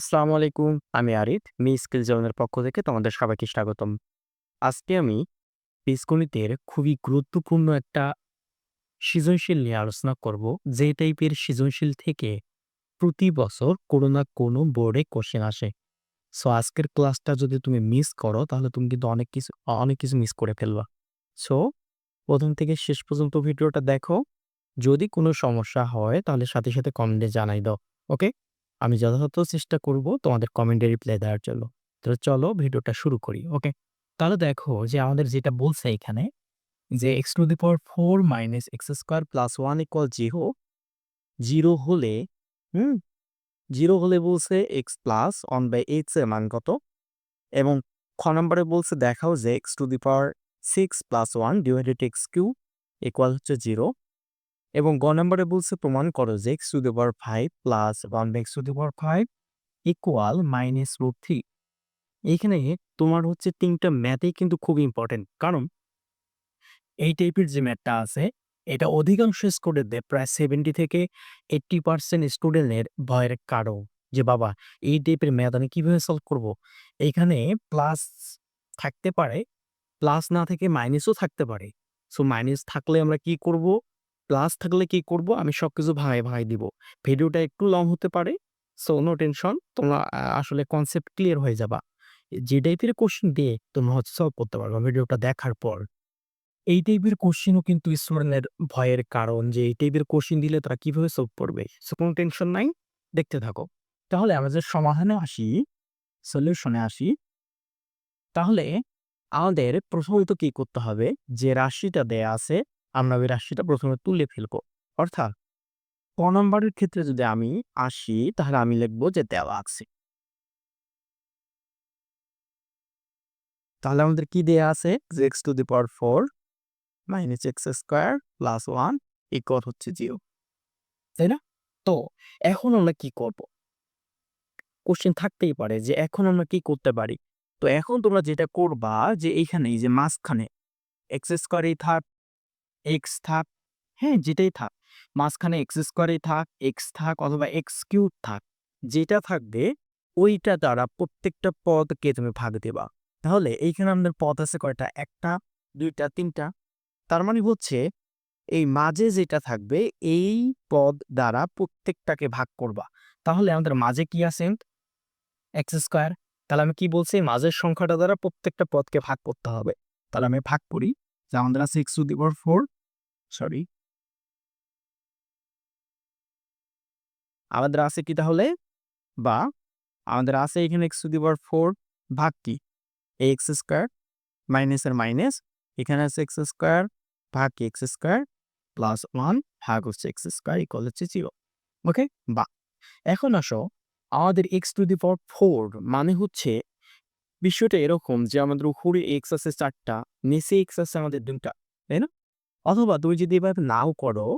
আসসালামু আলাইকুম। আমি আরিফ। মি স্কিল জোনের পক্ষ থেকে তোমাদের সবাইকে স্বাগতম। আজকে আমি বীজগণিতের খুবই গুরুত্বপূর্ণ একটা সৃজনশীল নিয়ে আলোচনা করব। যে টাইপের সৃজনশীল থেকে প্রতি বছর কোনো না কোনো বোর্ডে কোশ্চেন আসে। সো আজকের ক্লাসটা যদি তুমি মিস করো তাহলে তুমি কিন্তু অনেক কিছু অনেক কিছু মিস করে ফেলবা। সো প্রথম থেকে শেষ পর্যন্ত ভিডিওটা দেখো। যদি কোনো সমস্যা হয় তাহলে সাথে, সাথে কমেন্টে জানাই দাও। ওকে? আমি যথাযথ চেষ্টা করব তোমাদের কমেন্টে রিপ্লাই দেওয়ার জন্য। তো চলো ভিডিওটা শুরু করি। ওকে? তাহলে দেখো যে আমাদের যেটা বলছে এখানে যে x to the power four minus x square plus one equal 0 0 হলে, হুম জিরো হলে বলছে এক্স প্লাস 1 বাই x এর মান কত? এবং খ নম্বরে বলছে দেখাও যে x to the power six plus 1 divided x cube equal হচ্ছে 0 এবং গ নম্বরে বলছে প্রমাণ করো যে x to the power 5 plus 1 by x to the power 5 equal minus root three এইখানে তোমার হচ্ছে তিনটা ম্যাথই কিন্তু খুব ইম্পর্টেন্ট কারণ এই টাইপের যে ম্যাথটা আছে, এটা অধিকাংশ স্টুডেন্টদের প্রায় সেভেন্টি থেকে এইট্টি পার্সেন্ট স্টুডেন্টের ভয়ের কারও যে বাবা, এই টাইপের ম্যাথ আমি কীভাবে সলভ করব? এইখানে প্লাস থাকতে পারে প্লাস না থেকে মাইনাসও থাকতে পারে। সো মাইনাস থাকলে আমরা কি করব? প্লাস থাকলে কি করব? আমি সবকিছু ভাঙাই ভাঙাই দিব। ভিডিওটা একটু লং হতে পারে, সো নো টেনশন। তোমরা আসলে কনসেপ্ট ক্লিয়ার হয়ে যাবা। যে টাইপের কোশ্চেন দিয়ে তোমরা হচ্ছে সলভ করতে পারবা ভিডিওটা দেখার পর। এই টাইপের কোশ্চেনও কিন্তু স্টুডেন্টের ভয়ের কারণ যে এই টাইপের কোশ্চেন দিলে তারা কীভাবে সলভ করবে। সো কোনো টেনশন নাই, দেখতে থাকো। তাহলে আমরা যে সমাধানে আসি সলিউশনে আসি, তাহলে আমাদের প্রথমত কি করতে হবে? যে রাশিটা দেয়া আছে আমরা ওই রাশিটা প্রথমে তুলে ফেলব, অর্থাৎ ক নম্বরের ক্ষেত্রে যদি আমি আসি, তাহলে আমি লিখব যে দেওয়া আছে। তাহলে আমাদের কি দেয়া আছে? যে x to the power four minus x square plus one equal হচ্ছে জিরো তাই না? তো এখন আমরা কি করব? কোশ্চেন থাকতেই পারে যে এখন আমরা কি করতে পারি? তো এখন তোমরা যেটা করবা যে এইখানে এই যে মাঝখানে এক্স স্কোয়ার এই থাক এক্স থাক হ্যাঁ যেটাই থাক, মাঝখানে এক্স স্কোয়ারেই থাক এক্স থাক অথবা এক্স কিউব থাক, যেটা থাকবে, ওইটা দ্বারা প্রত্যেকটা পদকে তুমি ভাগ দেবা। তাহলে এইখানে আমাদের পদ আছে কয়টা? একটা, দুইটা, তিনটা। তার মানে হচ্ছে, এই মাঝে যেটা থাকবে, এই পদ দ্বারা প্রত্যেকটাকে ভাগ করবা। তাহলে আমাদের মাঝে কি আছে? এক্স স্কোয়ার তাহলে আমি কি বলছি? মাঝের সংখ্যাটা দ্বারা প্রত্যেকটা পদকে ভাগ করতে হবে। তাহলে আমি ভাগ করি যে আমাদের আছে x to the power four sorry আমাদের আছে কি তাহলে? বা আমাদের আছে এখানে x to the power four ভাগ কি? এক্স স্কোয়ার মাইনাসের মাইনাস এখানে আছে এক্স স্কোয়ার ভাগ এক্স স্কোয়ার প্লাস ওয়ান ভাগ হচ্ছে এক্স স্কোয়ার ইকুয়াল হচ্ছে জিরো ওকে বা এখন আসো, আমাদের x to the power four মানে হচ্ছে বিষয়টা এরকম যে, আমাদের উপরে এক্স আছে চারটা, নিচে এক্স আছে আমাদের দুটা তাই না? অথবা তুমি যদি এভাবে নাও করো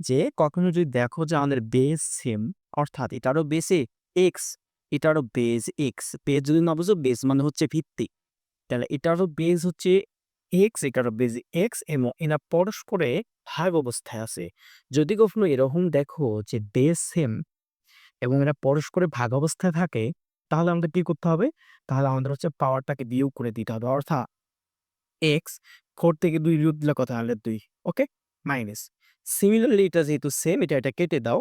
যে, কখনো যদি দেখো যে, আমাদের বেস সেম অর্থাৎ এটারও বেসে এক্স এটারও বেস এক্স বেস যদি না বুঝো বেস মানে হচ্ছে ভিত্তি। তাহলে এটারও বেস হচ্ছে এক্স এটারও বেস এক্স এবং এরা পরস্পরে ভাগ অবস্থায় আছে। যদি কখনো এরকম দেখো যে বেস সেম এবং এরা পরস্পরে ভাগ অবস্থায় থাকে তাহলে আমাদের কি করতে হবে? তাহলে আমাদের হচ্ছে পাওয়ারটাকে বিয়োগ করে দিতে হবে। অর্থাৎ এক্স ফোর থেকে দুই বিয়োগ দিলে কত? হলে দুই ওকে মাইনাস সিমিলারলি এটা যেহেতু সেম এটা এটা কেটে দাও।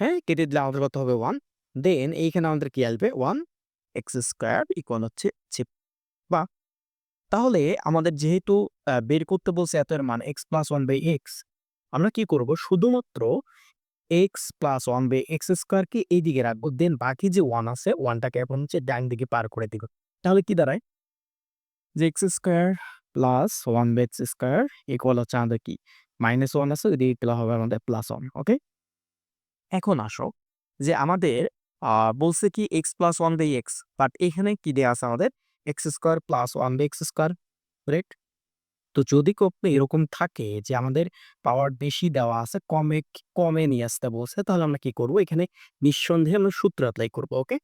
হ্যাঁ কেটে দিলে আমাদের কত হবে? ওয়ান দেন এইখানে আমাদের কি আসবে? ওয়ান এক্স স্কোয়ার ইকুয়াল হচ্ছে বা। তাহলে আমাদের যেহেতু বের করতে বলছে এত এর মান x plus one by x আমরা কি করব? শুধুমাত্র x plus one by x স্কোয়ারকে এই দিকে রাখব। দেন বাকি যে ওয়ান আছে ওয়ানটাকে এখন হচ্ছে ডান দিকে পার করে দিব। তাহলে কি দাঁড়ায়? যে x square plus one by x square equal হচ্ছে আমাদের কি? মাইনাস ওয়ান আছে, ওইদিকে গেলে হবে আমাদের প্লাস ওয়ান ওকে এখন আসো, যে আমাদের বলছে কি x plus one by x but এখানে কি দেওয়া আছে আমাদের? X square plus one by x square right তো যদি কখনো এরকম থাকে যে আমাদের পাওয়ার বেশি দেওয়া আছে, কমে কমে নিয়ে আসতে বলছে, তাহলে আমরা কি করব? এখানে নিঃসন্দেহে আমরা সূত্র অ্যাপ্লাই করব, ওকে?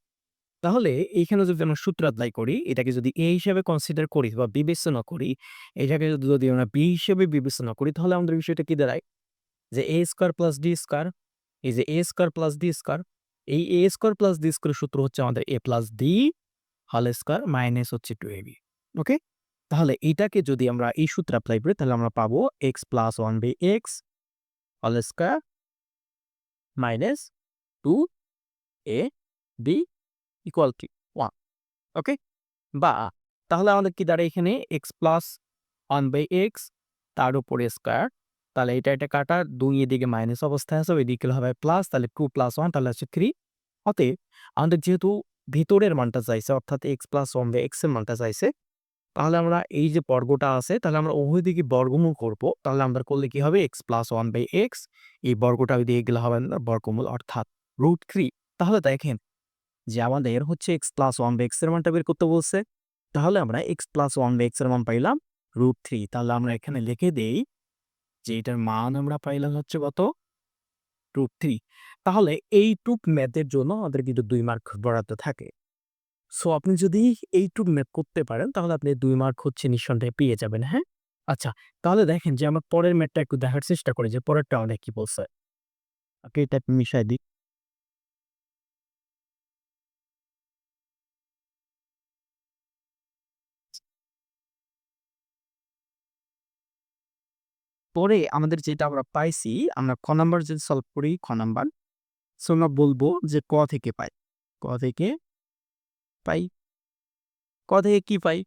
তাহলে এইখানে যদি আমরা সূত্র অ্যাপ্লাই করি, এটাকে যদি এ হিসেবে কনসিডার করি বা বিবেচনা করি, এটাকে যদি আমরা বি হিসেবে বিবেচনা করি, তাহলে আমাদের বিষয়টা কি দাঁড়ায়? যে a square plus d square এই যে a square plus d square এই a square plus d square সূত্র হচ্ছে আমাদের এ প্লাস ডি হল স্কোয়ার মাইনাস হচ্ছে টু এ বি ওকে? তাহলে এটাকে যদি আমরা এই সূত্র অ্যাপ্লাই করি, তাহলে আমরা পাবো x plus one by x whole square minus two a b equal to one okay বা, তাহলে আমাদের কি দাঁড়ায় এখানে? X plus one by x তার উপরে স্কোয়ার তাহলে এটা এটা কাটা, দুই এদিকে মাইনাস অবস্থায় আছে, ওইদিকে হবে প্লাস তাহলে টু প্লাস ওয়ান তাহলে হচ্ছে থ্রি অতএব আমাদের যেহেতু ভিতরের মানটা চাইছে, অর্থাৎ এক্স প্লাস ওয়ান বাই এক্সের মানটা চাইছে তাহলে আমরা এই যে বর্গটা আছে, তাহলে আমরা উভয় দিকে বর্গমূল করব। তাহলে আমরা করলে কি হবে? X plus one by x এই বর্গটা দিকে গেলে হবে বর্গমূল অর্থাৎ রুট থ্রি তাহলে দেখেন যে আমাদের হচ্ছে এক্স প্লাস ওয়ান বাই এক্সের মানটা বের করতে বলছে। তাহলে আমরা এক্স প্লাস ওয়ান বাই এক্সের মান পাইলাম রুট থ্রি তাহলে আমরা এখানে লিখে দেই যে এটার মান আমরা পাইলাম হচ্ছে কত? রুট থ্রি তাহলে এই টুক ম্যাথের জন্য আমাদের কিন্তু দুই মার্ক বরাদ্দ থাকে। সো আপনি যদি এই টুক ম্যাথ করতে পারেন, তাহলে আপনি দুই মার্ক হচ্ছে নিঃসন্দেহে পেয়ে যাবেন হ্যাঁ? আচ্ছা তাহলে দেখেন যে আমার পরের ম্যাথটা একটু দেখার চেষ্টা করি যে পরেরটা আমাদের কি বলছে। ওকে, এটা মিশাই দিই। পরে আমাদের যেটা আমরা পাইছি, আমরা ক নাম্বার যদি সলভ করি খ নাম্বার, সো আমরা বলব যে ক থেকে পাই। ক থেকে পাই। ক থেকে কি পাই?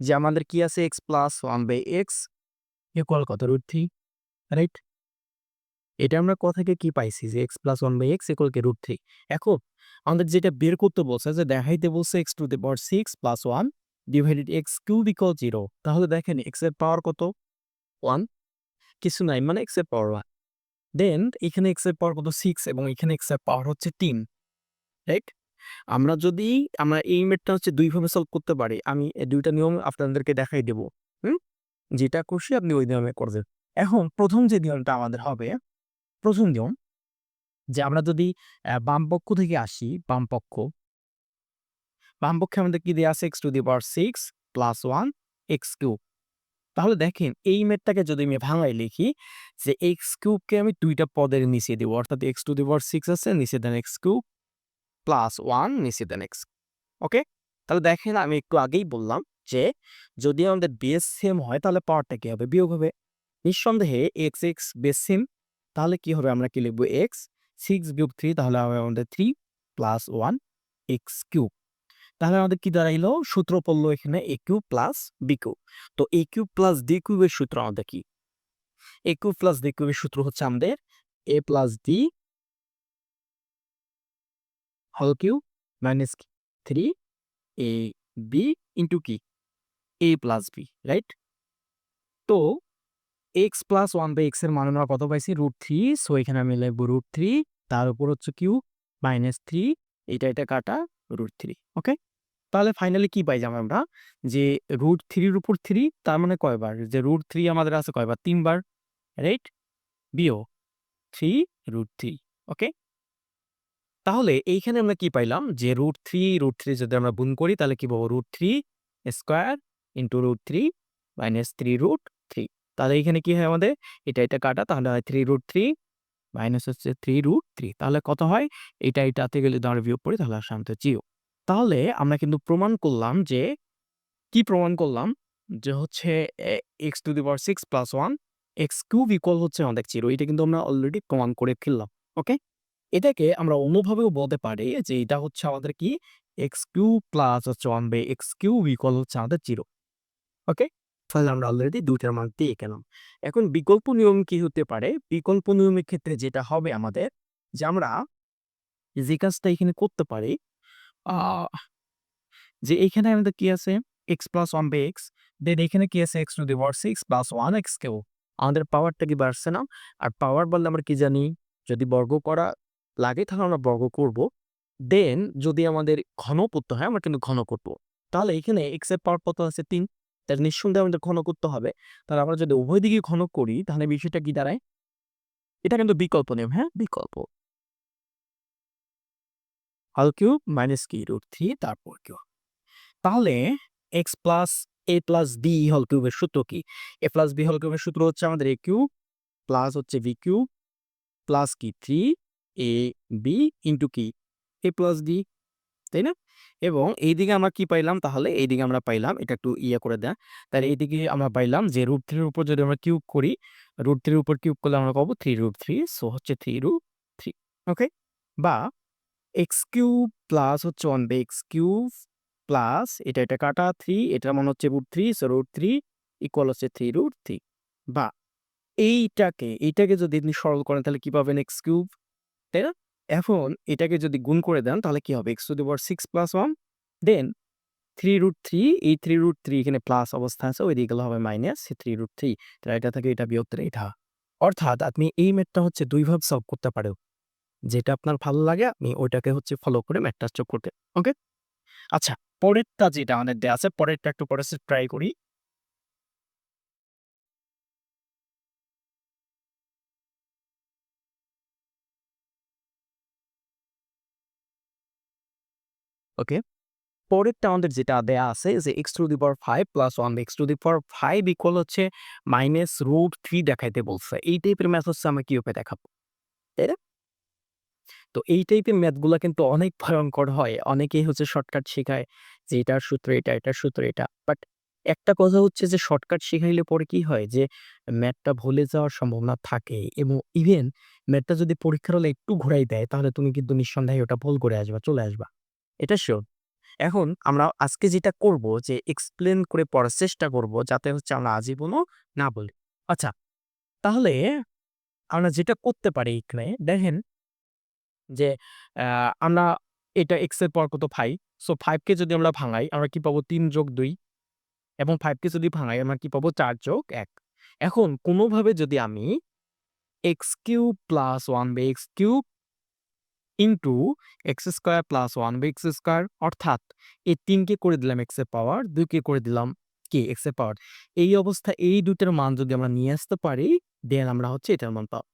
যে আমাদের কি আছে? X plus one by x equal কত? রুট থ্রি রাইট এটা আমরা ক থেকে কি পাইছি? যে x plus one by x equal K? Root three এখন আমাদের যেটা বের করতে বলছে, যে দেখাইতে বলছে x to the power six plus one divided x cube equal zero তাহলে দেখেন এক্সের পাওয়ার কত? ওয়ান কিছু নাই মানে এক্সের পাওয়ার ওয়ান দেন এখানে এক্সের পাওয়ার কত? সিক্স এবং এখানে এক্সের পাওয়ার হচ্ছে তিন রাইট আমরা যদি, আমরা এই মেটটা হচ্ছে দুইভাবে সলভ করতে পারি, আমি দুইটা নিয়ম আপনাদেরকে দেখাই দেব, হুম? যেটা করছি আপনি ওই নিয়মে করবেন। এখন প্রথম যে নিয়মটা আমাদের হবে, প্রথম নিয়ম যে আমরা যদি বাম পক্ষ থেকে আসি, বাম পক্ষ, বাম পক্ষে আমাদের কি দেওয়া আছে? X to the power six plus one x cube তাহলে দেখেন, এই মেটটাকে যদি আমি ভাঙাই লিখি যে এক্স কিউবকে আমি দুইটা পদের নিচে দিব, অর্থাৎ x to the power six আছে, নিচে দেন এক্স কিউব প্লাস ওয়ান নিচে দেন এক্স ওকে তাহলে দেখেন আমি একটু আগেই বললাম যে, যদি আমাদের বেস সেম হয়, তাহলে পাওয়ারটা কি হবে? বিয়োগ হবে। নিঃসন্দেহে এক্স এক্স বেস সেম তাহলে কি হবে? আমরা কি লিখব এক্স সিক্স বিয়োগ থ্রি তাহলে হবে আমাদের three plus one x cube তাহলে আমাদের কি দাঁড়াইলো? সূত্র পড়ল এখানে a cube plus b cube তো এ কিউব প্লাস ডি কিউবের সূত্র আমাদের কি? এ কিউব প্লাস ডি কিউবের সূত্র হচ্ছে আমাদের এ প্লাস ডি হল cube minus three a b into কি এ প্লাস বি রাইট তো এক্স প্লাস ওয়ান বাই এক্সের মান আমরা কত পাইছি? রুট থ্রি সো এখানে আমি লিখব রুট থ্রি তার উপর হচ্ছে কিউ মাইনাস থ্রি এটা এটা কাটা রুট থ্রি ওকে তাহলে ফাইনালি কি পাই যাব আমরা? যে রুট থ্রির উপর থ্রি তার মানে কয়বার? যে রুট থ্রি আমাদের আছে কয়বার? তিনবার রাইট বিও থ্রি রুট থ্রি ওকে তাহলে এইখানে আমরা কি পাইলাম? যে রুট থ্রি রুট থ্রি যদি আমরা গুণ করি, তাহলে কি পাবো? Root three square into root three minus three root three তাহলে এইখানে কি হয় আমাদের? এটা এটা কাটা, তাহলে হয় থ্রি রুট থ্রি মাইনাস হচ্ছে থ্রি রুট থ্রি তাহলে কত হয়? এটা এটাতে গেলে আমরা বিয়োগ করি, তাহলে আমাদের জিরো তাহলে আমরা কিন্তু প্রমাণ করলাম যে, কি প্রমাণ করলাম? যে হচ্ছে x to the power six plus one x cube equal হচ্ছে আমাদের জিরো এটা কিন্তু আমরা অলরেডি প্রমাণ করে ফেললাম ওকে এটাকে আমরা অন্যভাবেও বলতে পারি যে, এটা হচ্ছে আমাদের কি? এক্স কিউব প্লাস হচ্ছে one by x cube equal হচ্ছে আমাদের জিরো ওকে তাহলে আমরা অলরেডি দুইটার মান দিয়ে গেলাম। এখন বিকল্প নিয়ম কি হতে পারে? বিকল্প নিয়মের ক্ষেত্রে যেটা হবে আমাদের, যে আমরা যে কাজটা এখানে করতে পারি যে এখানে আমাদের কি আছে? X plus one by x then এখানে কি আছে? X to the power six plus one x কেউ আমাদের পাওয়ারটা কি বাড়ছে না? আর পাওয়ার বললে আমরা কি জানি? যদি বর্গ করা লাগে তাহলে আমরা বর্গ করব। দেন যদি আমাদের ঘন করতে হয়, আমরা কিন্তু ঘন করব। তাহলে এখানে এক্সের পাওয়ার কত আছে? তিন। তার নিঃসন্দেহে আমাদের ঘন করতে হবে। তাহলে আমরা যদি উভয় দিকে ঘন করি, তাহলে বিষয়টা কি দাঁড়ায়? এটা কিন্তু বিকল্প নিয়ম হ্যাঁ? বিকল্প। হল কিউব মাইনাস কি রুট থ্রি তারপর কিউ। তাহলে x plus a plus b হল কিউবের সূত্র কি? এ প্লাস বি হল কিউবের সূত্র হচ্ছে আমাদের এ কিউব প্লাস হচ্ছে বি কিউব প্লাস কি থ্রি এ বি ইন্টু কি এ প্লাস ডি তাই না? এবং এইদিকে আমরা কি পাইলাম? তাহলে এইদিকে আমরা পাইলাম, এটা একটু ইয়ে করে দেয় তাহলে এইদিকে আমরা পাইলাম যে রুট থ্রির উপর যদি আমরা কিউব করি রুট থ্রির উপর কিউব করলে আমরা পাবো থ্রি রুট থ্রি সো হচ্ছে থ্রি রুট থ্রি ওকে বা এক্স কিউব প্লাস হচ্ছে one by x cube plus এটা এটা কাটা থ্রি এটা মনে হচ্ছে root three so root three equal হচ্ছে থ্রি রুট থ্রি বা এইটাকে এইটাকে যদি আপনি সরল করেন, তাহলে কি পাবেন এক্স কিউব তাই না? এখন এটাকে যদি গুণ করে দেন তাহলে কি হবে? X to the power six plus one then three root three এই থ্রি রুট থ্রি এখানে প্লাস অবস্থা আছে, ওই দিকে হবে মাইনাস থ্রি রুট থ্রি তাহলে এটা থেকে এটা বিয়োগ এটা। অর্থাৎ আপনি এই ম্যাথটা হচ্ছে দুইভাবে সলভ করতে পারেন যেটা আপনার ভালো লাগে, আপনি ওইটাকে হচ্ছে ফলো করে ম্যাথটা চোখ করতে ওকে আচ্ছা পরেরটা যেটা আমাদের দেওয়া আছে, পরেরটা একটু পরে ট্রাই করি। ওকে? পরেরটা আমাদের যেটা দেয়া আছে যে x to the power five plus one x to the power five equal হচ্ছে মাইনাস রুট থ্রি দেখাইতে বলছে। এই টাইপের ম্যাথ হচ্ছে আমরা কীভাবে দেখাবো? তাই না? তো এই টাইপের ম্যাথগুলো কিন্তু অনেক ভয়ঙ্কর হয়। অনেকেই হচ্ছে শর্টকাট শেখায় যে এটার সূত্র এটা, এটার সূত্র এটা। বাট একটা কথা হচ্ছে যে শর্টকাট শেখাইলে পরে কি হয় যে ম্যাথটা ভুলে যাওয়ার সম্ভাবনা থাকে এবং ইভেন ম্যাথটা যদি পরীক্ষার হলে একটু ঘুরাই দেয় তাহলে তুমি কিন্তু নিঃসন্দেহে ওটা ভুল করে আসবা, চলে আসবা। এটা শিওর এখন আমরা আজকে যেটা করব যে এক্সপ্লেন করে পড়ার চেষ্টা করব যাতে হচ্ছে আমরা আজীবনও না বলি। আচ্ছা তাহলে আমরা যেটা করতে পারি এখানে, দেখেন যে আমরা এটা এক্সের পর কত ফাইভ সো ফাইভকে যদি আমরা ভাঙাই, আমরা কি পাবো তিন যোগ দুই? এবং ফাইভকে যদি ভাঙাই, আমরা কি পাবো চার যোগ এক? এখন কোনোভাবে যদি আমি x cube plus one by x cube into x square plus one by x square অর্থাৎ এই তিনকে করে দিলাম এক্সের পাওয়ার দুইকে করে দিলাম কি এক্সের পাওয়ার এই অবস্থা, এই দুইটার মান যদি আমরা নিয়ে আসতে পারি দেন আমরা হচ্ছে এটার মান পাবো।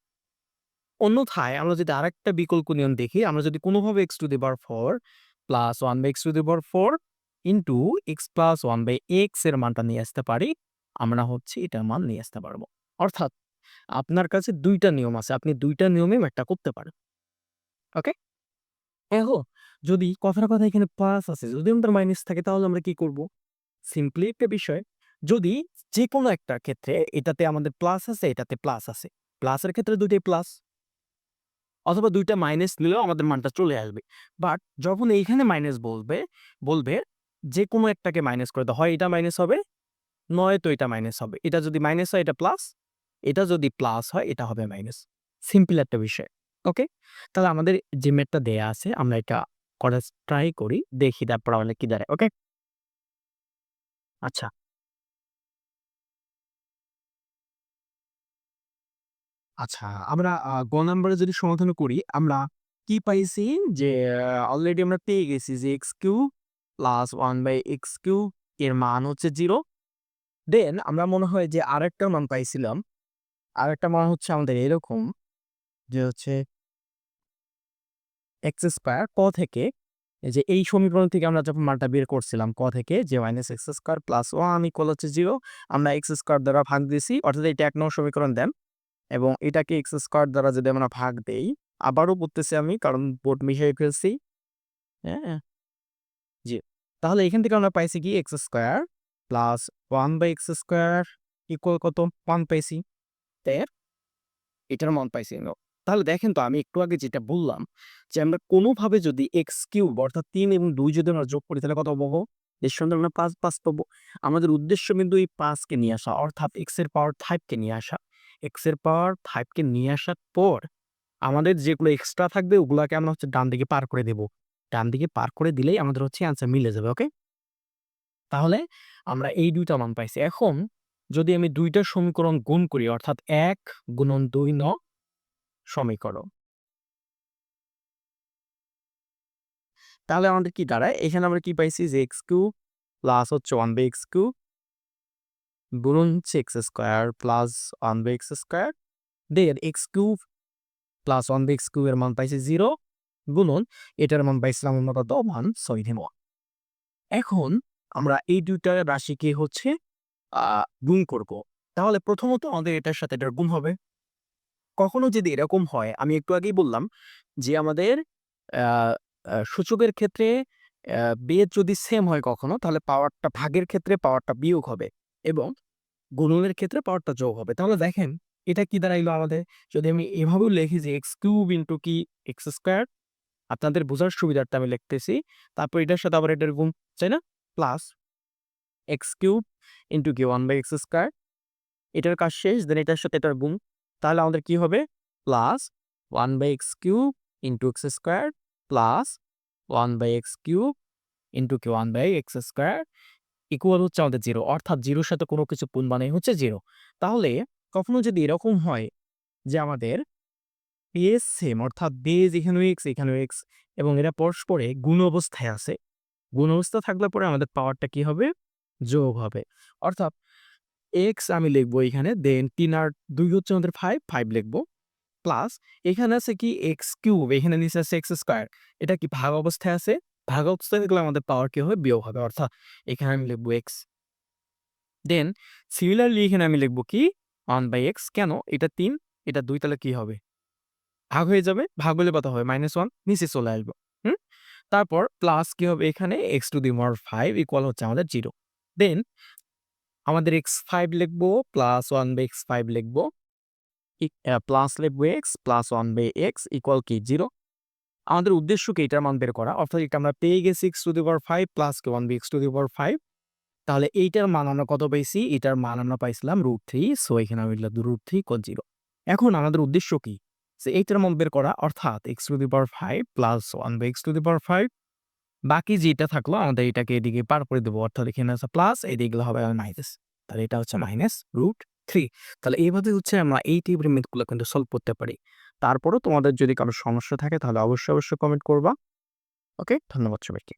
অন্যথায় আমরা যদি আরেকটা বিকল্প নিয়ম দেখি, আমরা যদি কোনোভাবে x to the power four plus one by x to the power four into x plus one by এক্সের মানটা নিয়ে আসতে পারি, আমরা হচ্ছে এটার মান নিয়ে আসতে পারব। অর্থাৎ আপনার কাছে দুইটা নিয়ম আছে, আপনি দুইটা নিয়মে একটা করতে পারেন। ওকে? এখন যদি কথার কথা এখানে প্লাস আছে, যদি আমাদের মাইনাস থাকে, তাহলে আমরা কি করব? সিম্পলি একটা বিষয়, যদি যে কোনো একটা ক্ষেত্রে এটাতে আমাদের প্লাস আছে, এটাতে প্লাস আছে। প্লাসের ক্ষেত্রে দুইটাই প্লাস অথবা দুইটা মাইনাস নিলেও আমাদের মানটা চলে আসবে। বাট যখন এইখানে মাইনাস বলবে বলবে যে কোনো একটাকে মাইনাস করে দাও। হয় এটা মাইনাস হবে, নয় তো এটা মাইনাস হবে। এটা যদি মাইনাস হয়, এটা প্লাস এটা যদি প্লাস হয়, এটা হবে মাইনাস সিম্পল একটা বিষয়। ওকে? তাহলে আমাদের যে ম্যাথটা দেয়া আছে, আমরা এটা করার ট্রাই করি, দেখি তারপর আমাদের কি দাঁড়ায়, ওকে? আচ্ছা। আচ্ছা আমরা গ নাম্বারে যদি সমাধান করি, আমরা কি পাইছি যে অলরেডি আমরা পেয়ে গেছি যে x cube plus one by x cube এর মান হচ্ছে জিরো দেন আমরা মনে হয় যে আরেকটা মান পাইছিলাম, আরেকটা মান হচ্ছে আমাদের এরকম, যে হচ্ছে এক্স স্কোয়ার ক থেকে যে এই সমীকরণ থেকে আমরা যখন মানটা বের করছিলাম ক থেকে, যে minus x square plus one equal হচ্ছে জিরো আমরা এক্স স্কোয়ার দ্বারা ভাগ দিয়েছি, অর্থাৎ এটা এক নম্বর সমীকরণ দেন। এবং এটাকে এক্স স্কোয়ার দ্বারা যদি আমরা ভাগ দেই, আবারও বলতেছি আমি, কারণ বোর্ড মিশিয়ে ফেলছি। হ্যাঁ। জি, তাহলে এখান থেকে আমরা পাইছি কি x square plus one by x square equal কত? ওয়ান পাইছি। এটার মান পাইছি। তাহলে দেখেন তো আমি একটু আগে যেটা বললাম যে, আমরা কোনোভাবে যদি এক্স কিউব অর্থাৎ তিন এবং দুই যদি আমরা যোগ করি, তাহলে কত পাবো? সঙ্গে আমরা পাঁচ পাঁচ পাবো। আমাদের উদ্দেশ্য কিন্তু এই পাঁচকে নিয়ে আসা, অর্থাৎ এক্সের পাওয়ার ফাইভকে নিয়ে আসা। এক্সের পাওয়ার ফাইভকে নিয়ে আসার পর আমাদের যেগুলো এক্সট্রা থাকবে, ওগুলোকে আমরা হচ্ছে ডান দিকে পার করে দেব। ডান দিকে পার করে দিলেই আমাদের হচ্ছে অ্যান্সার মিলে যাবে ওকে তাহলে আমরা এই দুইটা মান পাইছি। এখন যদি আমি দুইটা সমীকরণ গুণ করি, অর্থাৎ এক গুণন দুই ন সমীকরণ তাহলে আমাদের কি দাঁড়ায়? এখানে আমরা কি পাইছি? যে এক্স কিউ প্লাস হচ্ছে ওয়ান বাই এক্স কিউ গুণন হচ্ছে x square plus one by x square then x cube plus one by x cube এর মান পাইছে জিরো গুণন এটার মান পাইছিলাম আমরা কত? মান ধেম এখন আমরা এই দুইটা রাশিকে হচ্ছে গুণ করব। তাহলে প্রথমত আমাদের এটার সাথে এটার গুণ হবে। কখনো যদি এরকম হয় আমি একটু আগেই বললাম যে আমাদের সূচকের ক্ষেত্রে বেজ যদি সেম হয় কখনো তাহলে পাওয়ারটা ভাগের ক্ষেত্রে পাওয়ারটা বিয়োগ হবে এবং গুণনের ক্ষেত্রে পাওয়ারটা যোগ হবে। তাহলে দেখেন এটা কি দাঁড়াইলো আমাদের? যদি আমি এভাবেও লিখি যে x কিউব ইনটু কি x স্কোয়ার আপনাদের বোঝার সুবিধার্থে আমি লিখতেছি। তারপর এটার সাথে আবার এটার গুণ, তাই না? প্লাস x কিউব ইনটু কি 1/x স্কোয়ার এটার কাজ শেষ। দেন এটার সাথে এটার গুণ। তাহলে আমাদের কি হবে? Plus one by x cube into x square plus one by x cube into কি 1/x স্কোয়ার ইকুয়াল হচ্ছে আমাদের জিরো অর্থাৎ 0 এর সাথে কোনো কিছু পুন মানেই হচ্ছে জিরো তাহলে কখনো যদি এরকম হয় যে আমাদের বেজ সেম অর্থাৎ বেজ এখানেও এক্স এখানেও এক্স এবং এরা পরস্পরে গুণ অবস্থায় আছে। গুণ অবস্থা থাকলে পরে আমাদের পাওয়ারটা কি হবে? যোগ হবে। অর্থাৎ x আমি লিখব এখানে দেন 3 আর দুই হচ্ছে আমাদের 5, 5 লিখব। প্লাস এখানে আছে কি এক্স কিউব এখানে নিচে আছে এক্স স্কোয়ার এটা কি ভাগ অবস্থায় আছে? ভাগ অবস্থায় থাকলে আমাদের পাওয়ার কি হবে? বিয়োগ হবে। অর্থাৎ এখানে আমি লিখব এক্স দেন সিমিলারলি এখানে আমি লিখব কি ওয়ান বাই এক্স কেন? এটা তিন এটা দুই তাহলে কি হবে? ভাগ হয়ে যাবে। ভাগ হলে কত হবে? মাইনাস ওয়ান নিচে চলে আসব হুম? তারপর প্লাস কি হবে এখানে x to the power five equal হচ্ছে আমাদের জিরো দেন আমাদের এক্স ফাইভ লিখব plus 1/x5 x five uh plus লিখব এক্স প্লাস 1/x ইকুয়াল কি জিরো আমাদের উদ্দেশ্য কি এটার মান বের করা। অর্থাৎ এটা আমরা পেয়ে গেছি x to the power 5 plus কি 1/x টু দি পাওয়ার 5 তাহলে এইটার মান আমরা কত পাইছি? এটার মান আমরা পাইছিলাম √3 সো এখানে আমি লিখলাম √3 ইকুয়াল 0 এখন আমাদের উদ্দেশ্য কি? যে এইটার মান বের করা, অর্থাৎ x to the power 5 plus 1/x to the power 5 বাকি যেটা থাকল আমাদের এটাকে এদিকে পার করে দেবো অর্থাৎ এখানে আছে প্লাস এদিকগুলো হবে মাইনাস। তাহলে এটা হচ্ছে মাইনাস রুট থ্রি তাহলে এইভাবে হচ্ছে আমরা এই টাইপের মেথগুলো কিন্তু সলভ করতে পারি। তারপরও তোমাদের যদি কারও সমস্যা থাকে তাহলে অবশ্যই, অবশ্যই কমেন্ট করবা। ওকে? ধন্যবাদ সবাইকে।